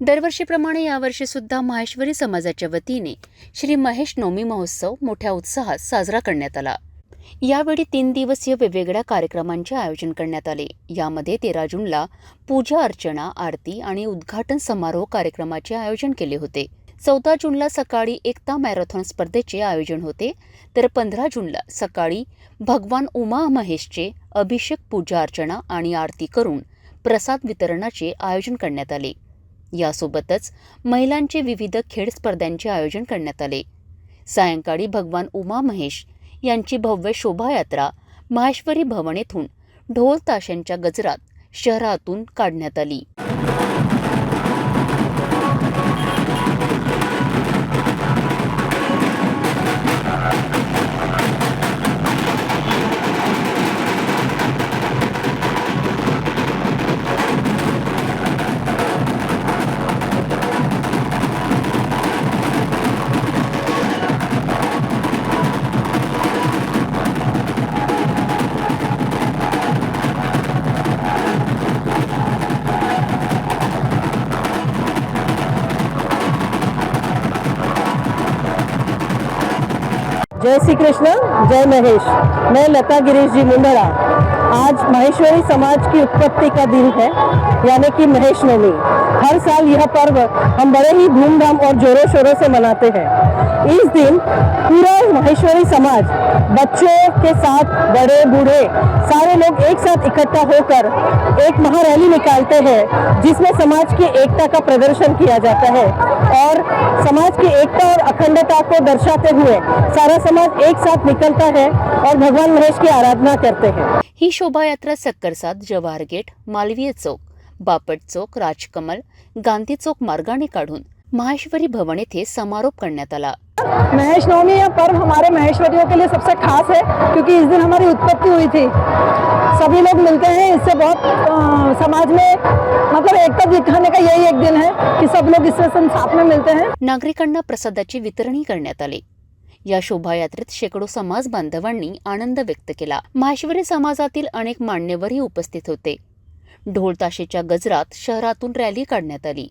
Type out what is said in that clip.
दरवर्षीप्रमाणे यावर्षी सुद्धा माहेश्वरी समाजाच्या वतीने श्री महेश नवमी महोत्सव मोठ्या उत्साहात साजरा करण्यात आला. यावेळी तीन दिवसीय वेगवेगळ्या कार्यक्रमांचे आयोजन करण्यात आले. यामध्ये तेरा जूनला पूजा अर्चना आरती आणि उद्घाटन समारोह कार्यक्रमाचे आयोजन केले होते. चौदा जूनला सकाळी एकता मॅरेथॉन स्पर्धेचे आयोजन होते. तर पंधरा जूनला सकाळी भगवान उमा महेशचे अभिषेक पूजा अर्चना आणि आरती करून प्रसाद वितरणाचे आयोजन करण्यात आले. यासोबतच महिलांचे विविध खेळ स्पर्धांचे आयोजन करण्यात आले. सायंकाळी भगवान उमा महेश यांची भव्य शोभायात्रा माहेश्वरी भवन येथून ढोल ताशांच्या गजरात शहरातून काढण्यात आली. जय श्री कृष्ण, जय महेश। मैं लता गिरीश जी मुंडरा आज महेश्वरी समाज की उत्पत्ति का दिन है, यानी कि महेश नवमी हर साल यह पर्व हम बड़े ही धूमधाम और जोरों शोरों से मनाते हैं। इस दिन पूरा महेश्वरी समाज, बच्चों के साथ बड़े बूढ़े, सारे लोग एक साथ इकट्ठा होकर एक महारैली निकालते हैं, जिसमें समाज की एकता का प्रदर्शन किया जाता है। और समाज की एकता और अखंडता को दर्शाते हुए सारा समाज एक साथ निकलता है और भगवान महेश की आराधना करते हैं। ही शोभायात्रा सक्करसाद जवाहर गेट, मालवीय चौक, बापट चौक, राजकमल, गांधी चौक मार्गाने काढून माहेश्वरी भवन येथे समारोप करण्यात आला. महेश नवमी यह पर्व हमारे महेश्वरियों के लिए सबसे खास है क्योंकि इस दिन हमारी उत्पत्ति हुई थी। सभी लोग मिलते हैं इससे बहुत अ, समाज में मतलब एकता दिखाने का यही एक दिन है कि सब लोग इससे साथ में मिलते हैं। नागरिकांना प्रसादाची वितरणही करण्यात आले. या शोभायात्रेत शेकडो समाज बांधवांनी आनंद व्यक्त केला. माहेश्वरी समाजातील अनेक मान्यवरही उपस्थित होते. ढोल ताशेच्या गजरात शहरातून रॅली काढण्यात आली.